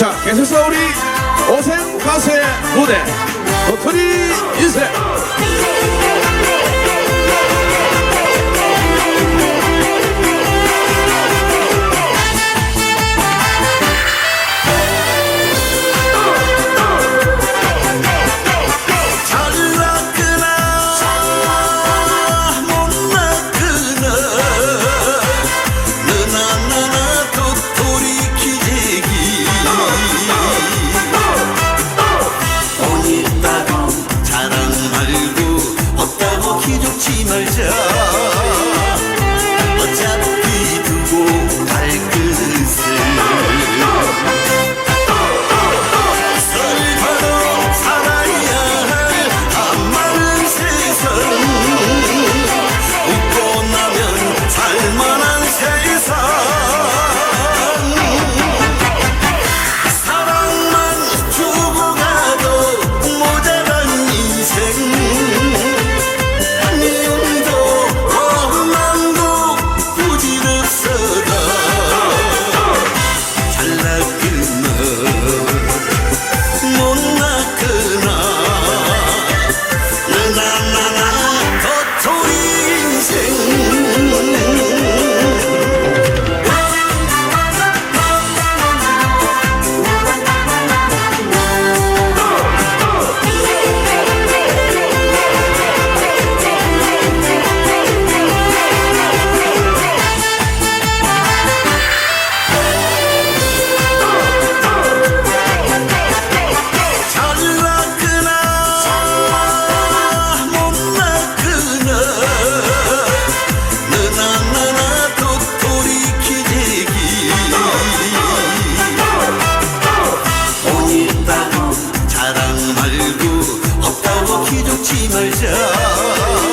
자, 계속해서 우리 오샘 가수의 무대. 도토리 인생 말고 없다고 기죽지 말자.